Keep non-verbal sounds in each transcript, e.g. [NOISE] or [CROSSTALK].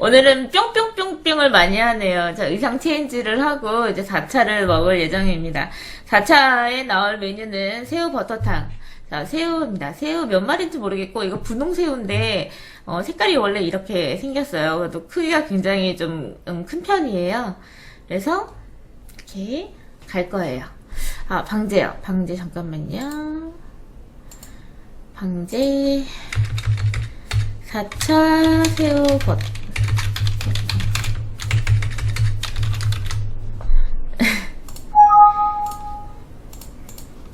오늘은 뿅뿅뿅뿅을 많이 하네요. 자, 의상 체인지를 하고 이제 4차를 먹을 예정입니다. 4차에 나올 메뉴는 새우 버터탕. 자, 새우입니다. 새우 몇 마리인지 모르겠고, 이거 분홍새우인데, 어, 색깔이 원래 이렇게 생겼어요. 그래도 크기가 굉장히 좀, 음, 큰 편이에요. 그래서, 이렇게 갈 거예요. 아, 방제요. 방제, 잠깐만요. 방제. 4차 새우 버터.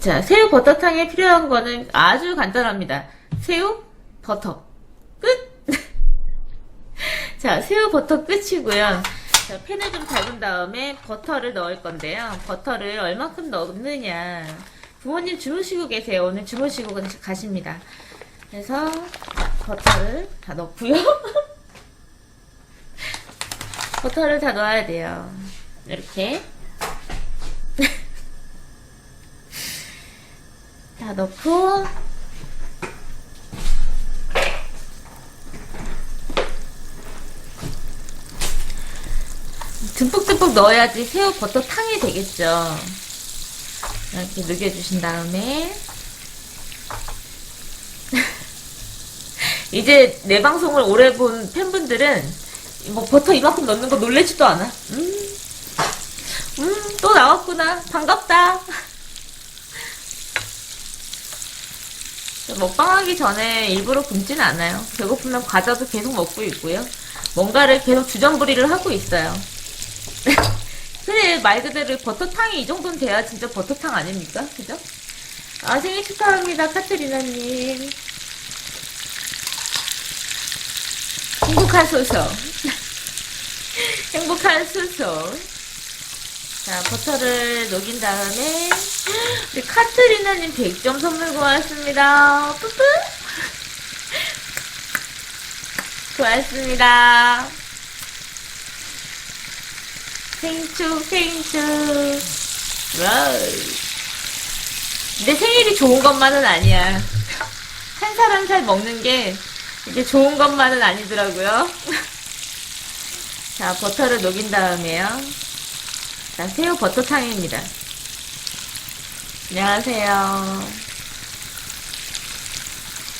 자, 새우 버터탕에 필요한 거는 아주 간단합니다. 새우, 버터. 끝! [LAUGHS] 자, 새우 버터 끝이고요. 자, 팬을 좀 달군 다음에 버터를 넣을 건데요. 버터를 얼마큼 넣느냐. 부모님 주무시고 계세요. 오늘 주무시고 가십니다. 그래서 버터를 다 넣고요. [LAUGHS] 버터를 다 넣어야 돼요. 이렇게. 다 넣고 듬뿍듬뿍 넣어야지 새우 버터탕이 되겠죠. 이렇게 녹여주신 다음에 [LAUGHS] 이제 내 방송을 오래 본 팬분들은 뭐 버터 이만큼 넣는 거 놀래지도 않아. 음, 음, 또 나왔구나. 반갑다. 먹방하기 전에 일부러 굶지는 않아요. 배고프면 과자도 계속 먹고 있고요. 뭔가를 계속 주전부리를 하고 있어요. [LAUGHS] 근데 말 그대로 버터탕이 이 정도는 돼야 진짜 버터탕 아닙니까? 그죠? 아, 생일 축하합니다, 카트리나님. 행복한 소서. [LAUGHS] 행복한 소서. 자, 버터를 녹인 다음에, 우리 카트리나님 100점 선물 고맙습니다. 뿌뿌! 고맙습니다. 생축, 생축. 내 생일이 좋은 것만은 아니야. 한 살 한 살 먹는 게 이게 좋은 것만은 아니더라고요. [LAUGHS] 자, 버터를 녹인 다음에요. 자, 새우 버터탕입니다. 안녕하세요.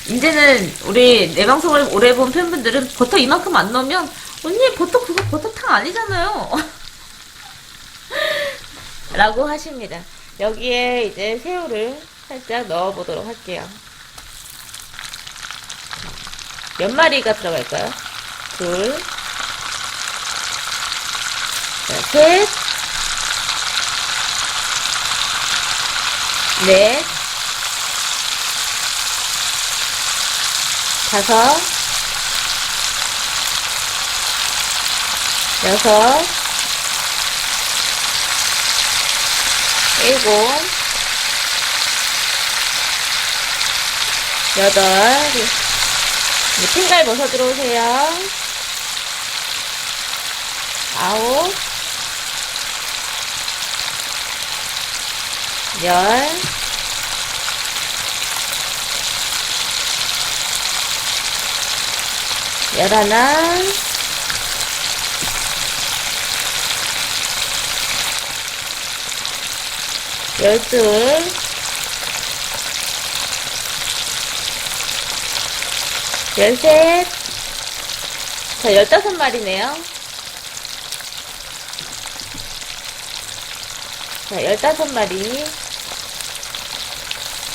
이제는 우리 내 방송을 오래 본 팬분들은 버터 이만큼 안 넣으면 언니 버터 그거 버터탕 아니잖아요. [LAUGHS] 라고 하십니다. 여기에 이제 새우를 살짝 넣어보도록 할게요. 몇 마리가 들어갈까요? 둘, 자, 셋, 넷, 다섯, 여섯, 일곱, 여덟, 핑갈 벗어 들어오세요. 아홉, 열, 열하나, 열둘, 열셋, 자, 열다섯 마리네요. 자, 열다섯 마리.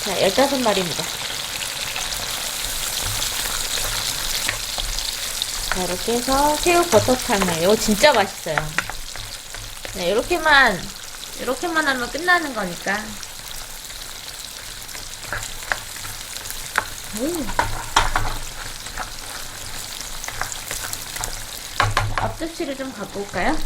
자, 열다섯 마리입니다. 이렇게 해서 새우 버터탕을. 이거 진짜 맛있어요. 네, 이렇게만, 이렇게만 하면 끝나는 거니까. 오. 앞접시를 좀 갖고 올까요?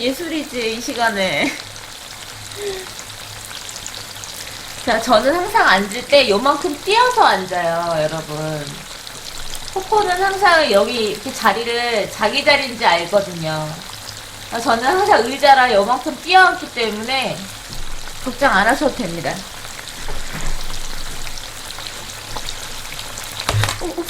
예술이지, 이 시간에. 자, 저는 항상 앉을 때 요만큼 띄어서 앉아요, 여러분. 코코는 항상 여기 이렇게 자리를 자기 자리인지 알거든요. 아, 저는 항상 의자라 요만큼 띄어앉기 때문에 걱정 안 하셔도 됩니다. 오, 오.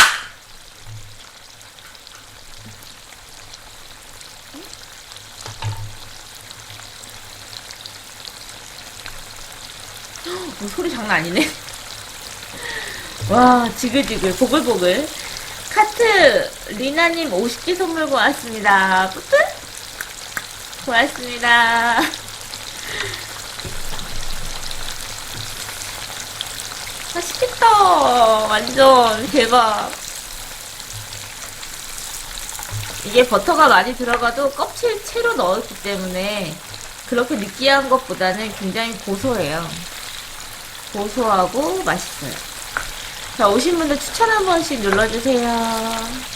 어, 소리 장난 아니네. [LAUGHS] 와, 지글지글, 보글보글. 카트, 리나님 50개 선물 고맙습니다. 뿌뿌? 고맙습니다. 맛있겠다. 완전 대박. 이게 버터가 많이 들어가도 껍질 채로 넣었기 때문에 그렇게 느끼한 것보다는 굉장히 고소해요. 고소하고 맛있어요. 자, 오신 분들 추천 한 번씩 눌러주세요.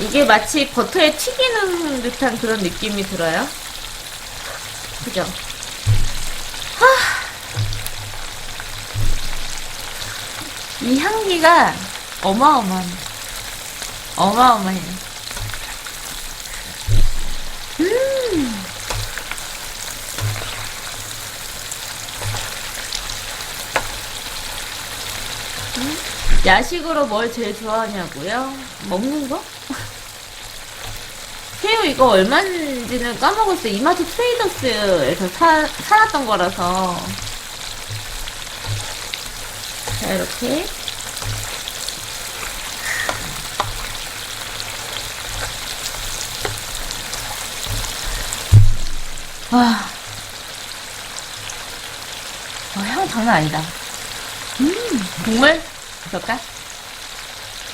이게 마치 버터에 튀기는 듯한 그런 느낌이 들어요. 그죠? 하! 이 향기가 어마어마한, 어마어마해요. 음! 야식으로 뭘 제일 좋아하냐고요? 먹는 거? [LAUGHS] 새우 이거 얼마인지는 까먹었어요. 이마트 트레이더스에서 사, 사놨던 거라서. 자, 이렇게. 와. 와, 향 장난 아니다. 음, 국물? 그럴까?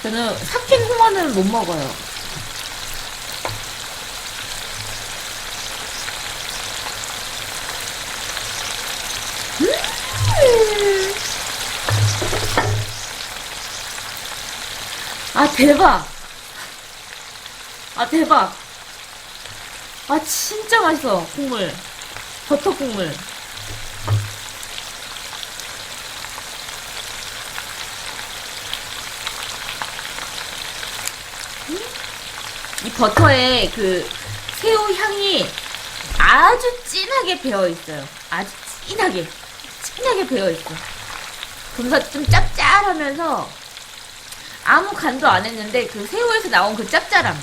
저는 삭힌 홍어는 못 먹어요. 음. 아, 대박! 아, 대박! 아, 진짜 맛있어, 국물. 버터 국물. 버터에 그 새우 향이 아주 진하게 배어 있어요. 아주 진하게. 진하게 배어 있어. 그래서 좀 짭짤하면서 아무 간도 안 했는데 그 새우에서 나온 그 짭짤함.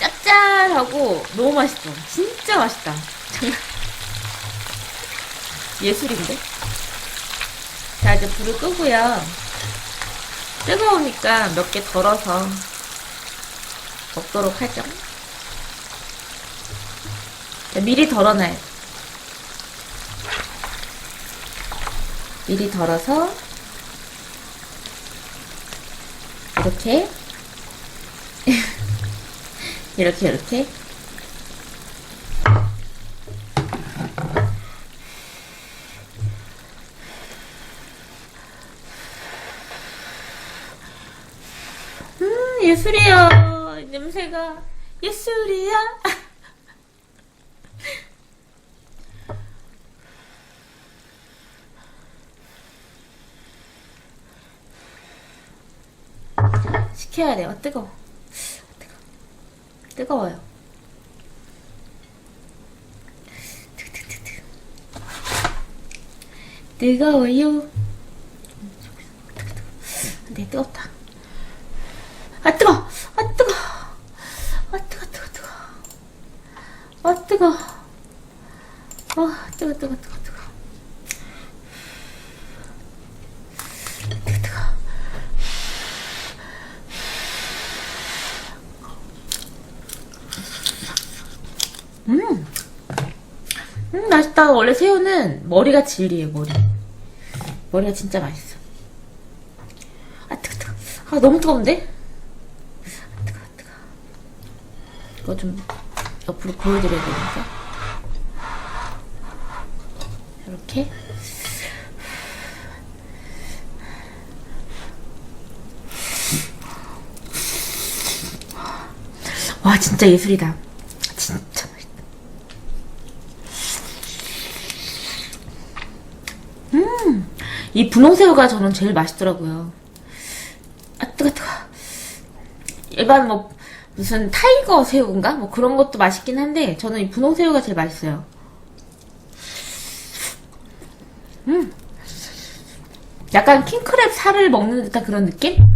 짭짤하고 너무 맛있어. 진짜 맛있다. 예술인데? 자, 이제 불을 끄고요. 뜨거우니까 몇 개 덜어서 먹도록 하죠. 자, 미리 덜어놔요. 미리 덜어서 이렇게 [LAUGHS] 이렇게 이렇게 음 예술이야 냄새가 예술이야? [LAUGHS] 식혀야 돼요 뜨거워. 뜨거워. 뜨거워요. 뜨뜨뜨뜨. 뜨거워요 네 뜨겁다 아 뜨거 아 뜨거 아 뜨거 뜨거 뜨거 아 뜨거 아 뜨거 뜨거 뜨거 뜨거 뜨거 뜨거 음, 음 맛있다. 원래 새우는 머리가 진리예요 머리. 머리가 진짜 맛있어. 아 뜨거 뜨거. 아 너무 뜨거운데? 아, 뜨거 뜨거. 이거 좀 옆으로 보여드려야 되겠어 이렇게. 와 진짜 예술이다 이 분홍새우가 저는 제일 맛있더라고요. 아, 뜨거, 뜨거. 일반 뭐, 무슨 타이거 새우인가? 뭐 그런 것도 맛있긴 한데, 저는 이 분홍새우가 제일 맛있어요. 음. 약간 킹크랩 살을 먹는 듯한 그런 느낌?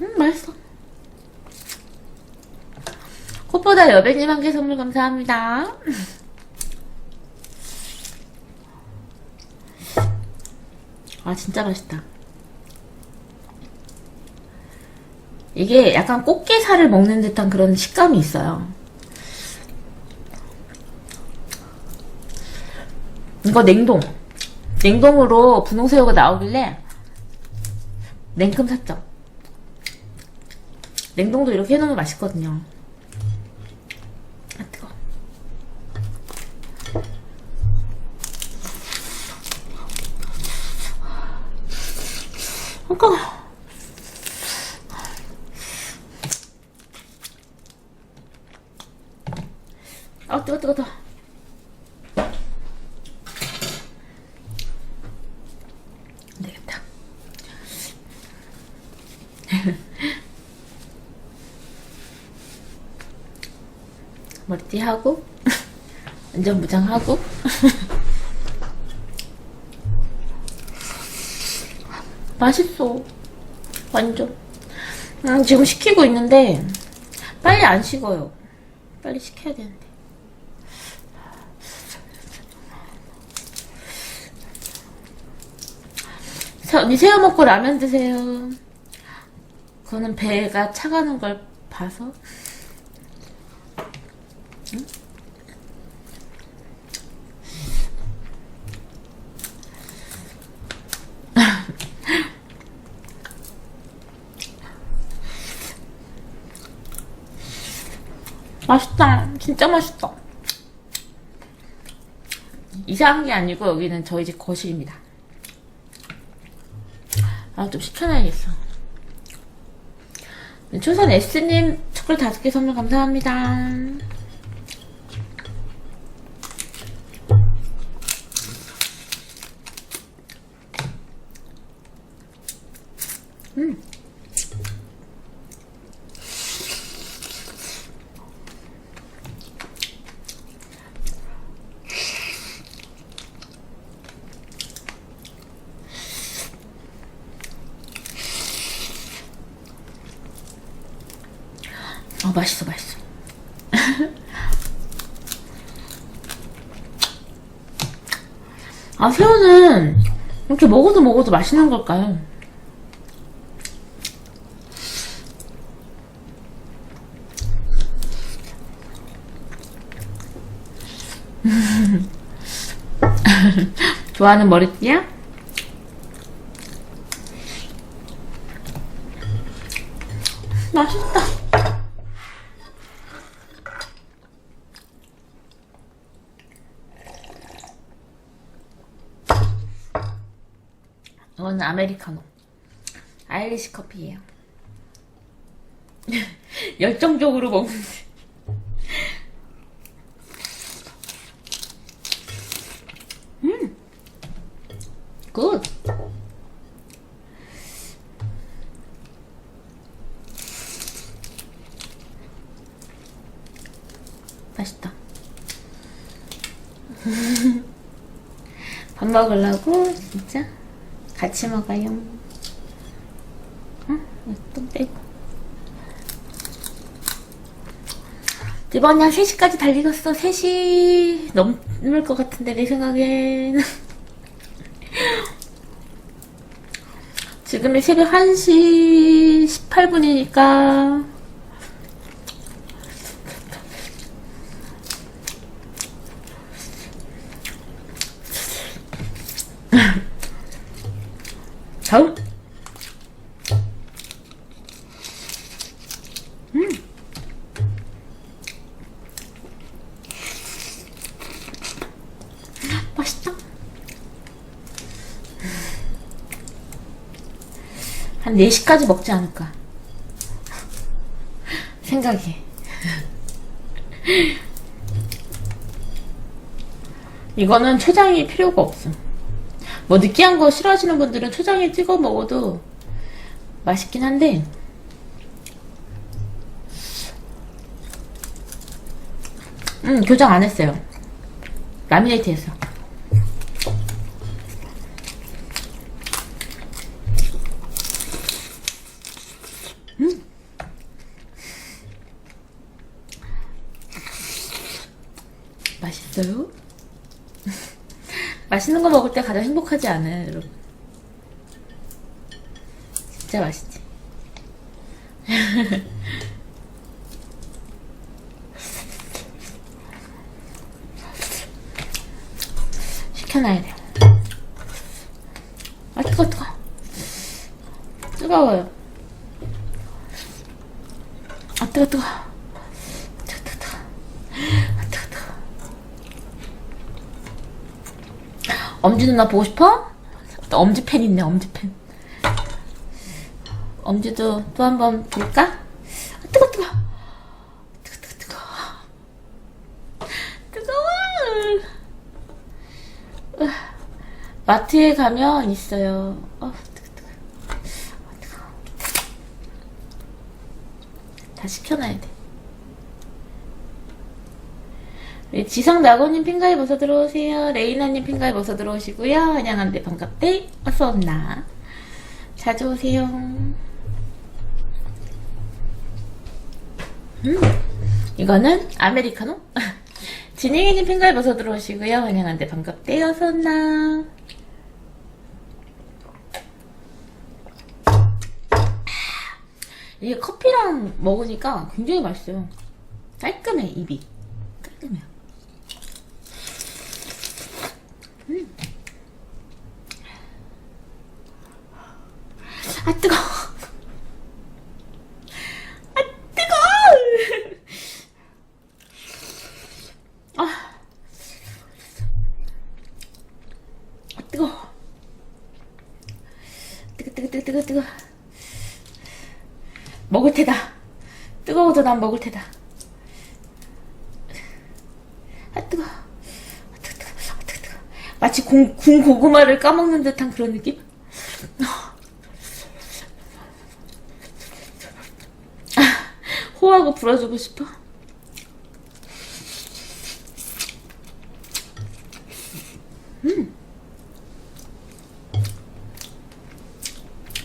음, 맛있어. 여배님 한 개 선물 감사합니다. 아, 진짜 맛있다. 이게 약간 꽃게살을 먹는 듯한 그런 식감이 있어요. 이거 냉동. 냉동으로 분홍새우가 나오길래 냉큼 샀죠. 냉동도 이렇게 해놓으면 맛있거든요. 아까 아 뜨거 뜨거 뜨거. 안 되겠다. 머리띠 하고 안전무장하고 맛있어. 완전. 음, 지금 식히고 있는데 빨리 안 식어요. 빨리 식혀야 되는데. 자, 언니 새우 먹고 라면 드세요. 그거는 배가 차가는 걸 봐서 맛있다. 진짜 맛있다. 이상한 게 아니고 여기는 저희 집 거실입니다. 아, 좀 시켜놔야겠어. 초선 S님 초콜릿 다섯 개 선물 감사합니다. 음. 어, 맛있어, 맛있어. 아, 새우는 이렇게 먹어도 먹어도 맛있는 걸까요? [LAUGHS] 좋아하는 머리띠야? 맛있다. 아메리카노. 아이리시 커피예요. [LAUGHS] 열정적으로 먹는데. 음. 굿. 맛있다. [LAUGHS] 밥 먹으려고 진짜 같이 먹어요. 응? 또 빼고. 이번에 한 3시까지 달리겠어. 3시 넘을 것 같은데, 내 생각엔. [LAUGHS] 지금이 새벽 1시 18분이니까. 다음. 음. 맛있다. 한 4시까지 먹지 않을까. 생각이. 이거는 초장이 필요가 없음. 뭐 느끼한 거 싫어하시는 분들은 초장에 찍어 먹어도 맛있긴 한데 음 교정 안 했어요. 라미네이트 했어. 맛있어요? 맛있는 거 먹을 때 가장 행복하지 않아요, 여러분? 진짜 맛있지? [LAUGHS] 시켜놔야 돼요. 아, 뜨거, 뜨거. 뜨거워요. 아, 뜨거, 뜨거. 뜨거, 뜨거, 뜨거. 아, 뜨거, 뜨거. 엄지 누나 보고 싶어? 또 엄지 팬 있네, 엄지 팬. 엄지도 또 한 번 볼까? 아, 뜨거, 뜨거. 뜨거, 뜨거, 뜨거. 뜨거워. 으, 마트에 가면 있어요. 어, 뜨거, 뜨거. 어, 뜨거. 다 식혀놔야 돼. 우리 지성 나고님 핑가에 벗어 들어오세요. 레이나님 핑가에 벗어 들어오시고요. 한양한데 반갑대. 어서 온나. 자주 오세요. 음, 이거는 아메리카노? [LAUGHS] 진행이님 핑가에 벗어 들어오시고요. 한양한데 반갑대. 어서 온나. 이게 커피랑 먹으니까 굉장히 맛있어요. 깔끔해, 입이. 깔끔해요. 아 뜨거. 아 뜨거. 아, 아 뜨거. 뜨거 뜨거 뜨거 뜨거. 먹을 테다. 뜨거워도 난 먹을 테다. 아 뜨거. 아 뜨거 뜨거. 아 뜨거 뜨거. 마치 군, 군 고구마를 까먹는 듯한 그런 느낌? 호하고 불어주고 싶어. 음.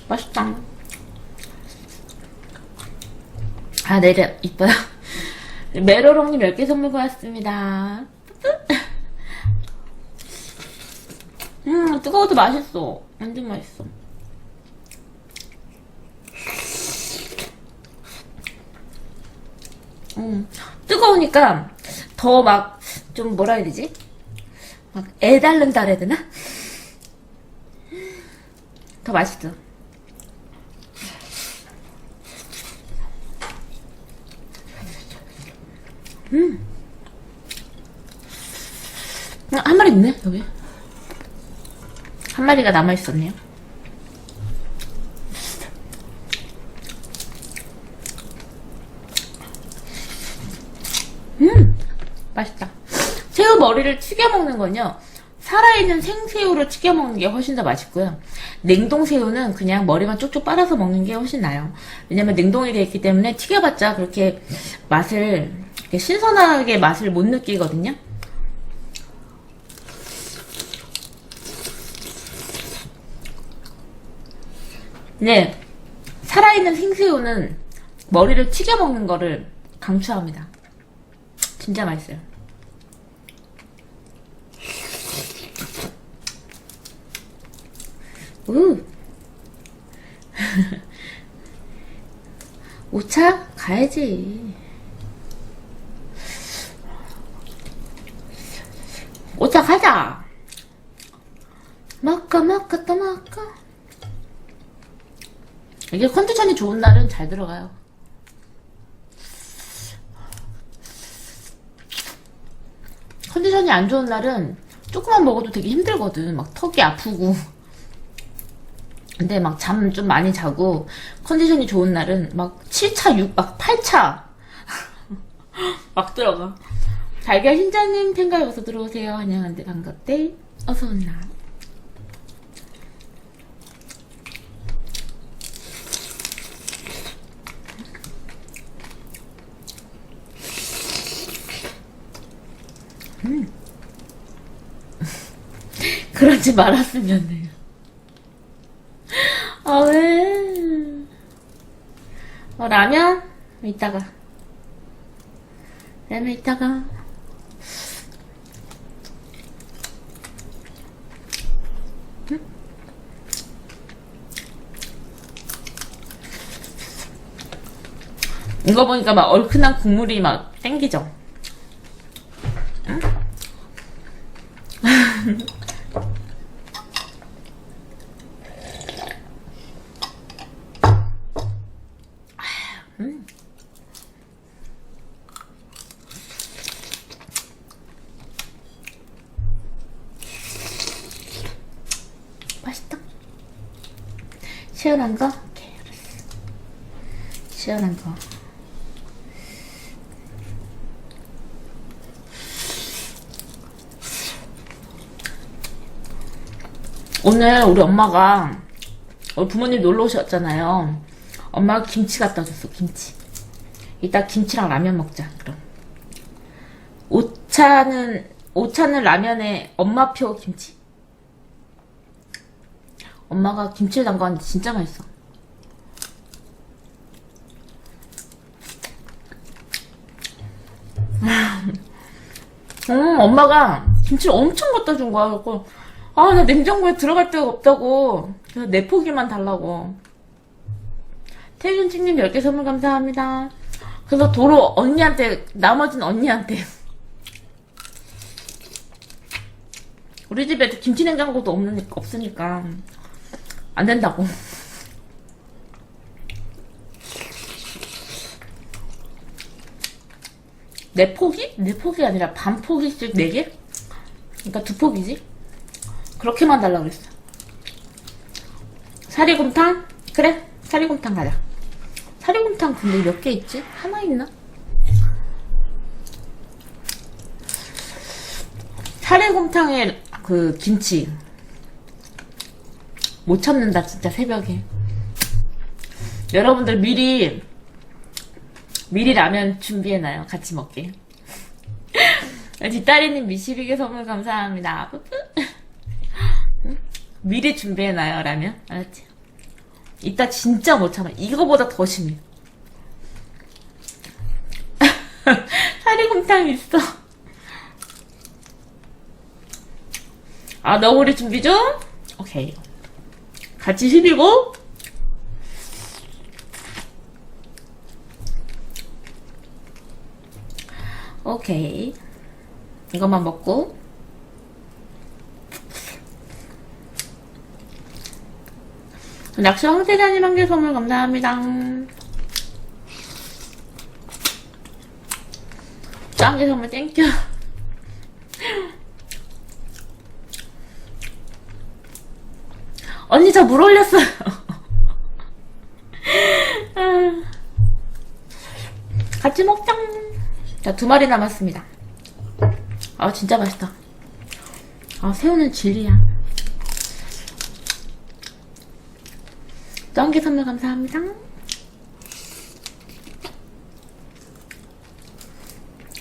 맛있다. 아, 내려, 이뻐요. [LAUGHS] 메로롱님 10개 선물 고맙습니다. [LAUGHS] 음, 뜨거워도 맛있어. 완전 맛있어. 음, 뜨거우니까 더 막, 좀 뭐라 해야 되지? 막 애달른다 그래야 되나? 더 맛있어. 음. 한 마리 있네, 여기. 한 마리가 남아있었네요. 음, 맛있다. 새우 머리를 튀겨 먹는 건요. 살아있는 생새우를 튀겨 먹는 게 훨씬 더 맛있고요. 냉동 새우는 그냥 머리만 쪽쪽 빨아서 먹는 게 훨씬 나아요. 왜냐면 냉동이 되어 있기 때문에 튀겨봤자 그렇게 맛을 이렇게 신선하게 맛을 못 느끼거든요. 네, 살아있는 생새우는 머리를 튀겨 먹는 거를 강추합니다. 진짜 맛있어요. 우. [LAUGHS] 오차 가야지. 오차 가자. 먹까 먹까 또 먹까. 이게 컨디션이 좋은 날은 잘 들어가요. 컨디션이 안 좋은 날은 조금만 먹어도 되게 힘들거든. 막 턱이 아프고. 근데 막 잠 좀 많이 자고 컨디션이 좋은 날은 막 7차, 6, 막 8차 막 들어가. 달걀 흰자님 탱가에 어서 들어오세요. 환영한데 반갑대. 어서 온나. 음. [LAUGHS] 그러지 말았으면 해요. 아, 왜? 어, 라면? 이따가. 라면 이따가. 음? 이거 보니까 막 얼큰한 국물이 막 땡기죠? 응? 맛있다. 시원한 거? 오케이, 알았어. 시원한 거. 오늘 우리 엄마가 우리 부모님 놀러 오셨잖아요. 엄마가 김치 갖다 줬어, 김치. 이따 김치랑 라면 먹자, 그럼. 오차는, 오차는 라면에 엄마표 김치. 엄마가 김치를 담가왔는데 진짜 맛있어. 음, 엄마가 김치를 엄청 갖다 준 거야. 그래서 아, 나 냉장고에 들어갈 데가 없다고. 그래서 내 포기만 달라고. 태균치님 10개 선물 감사합니다. 그래서 도로 언니한테, 나머지는 언니한테. 우리 집에 김치 냉장고도 없는, 없으니까. 안 된다고. 내 포기? 내 포기 아니라 반 포기씩 네 개? 그러니까 두 포기지? 그렇게만 달라고 그랬어. 사리곰탕? 그래, 사리곰탕 가자. 사리곰탕 근데 몇 개 있지? 하나 있나? 사리곰탕에 그 김치 못 참는다 진짜 새벽에 여러분들 미리 미리 라면 준비해놔요 같이 먹게 [LAUGHS] 뒷다리님 미시비게 선물 감사합니다? 미리 준비해놔요 라면. 알았지? 이따 진짜 못 참아. 이거보다 더 심해. [LAUGHS] 사리곰탕 있어. 아 너구리 준비 중? 오케이. 같이 비비고. 오케이. 이것만 먹고 낚시 황태자님 한 개 선물 감사합니다 짱개 선물 땡큐 언니 저 물 올렸어요. 아. 같이 먹자. 자, 두 마리 남았습니다. 아, 진짜 맛있다. 아, 새우는 진리야. 짱개 선물 감사합니다.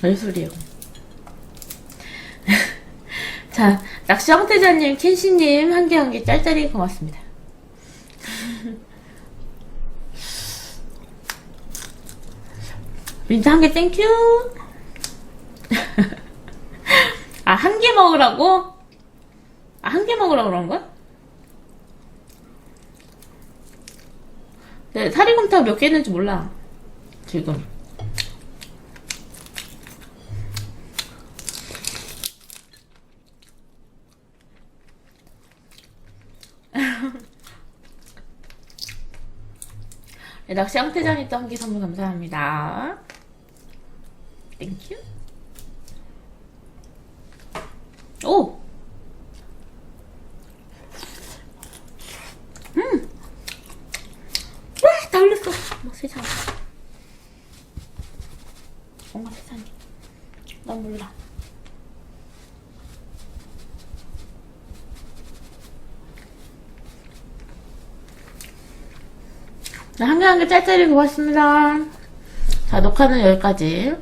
예술이에요. [LAUGHS] 자, 낚시 황태자님, 켄시님, 한 개 한 개 짤짤이 고맙습니다. 민트 한 개 땡큐! [LAUGHS] 아, 한 개 먹으라고? 아, 한 개 먹으라고 그런 거야? 네, 사리곰탕 몇 개 있는지 몰라. 지금. [LAUGHS] 네, 낚시 황태장이 또 한 개 선물 감사합니다. 땡큐. 오! 음! 와, 다 올렸어. 뭐 세상. 어머 세상에. 난 몰라. 자, 한개한개 짤짤이 고맙습니다. 자, 녹화는 여기까지.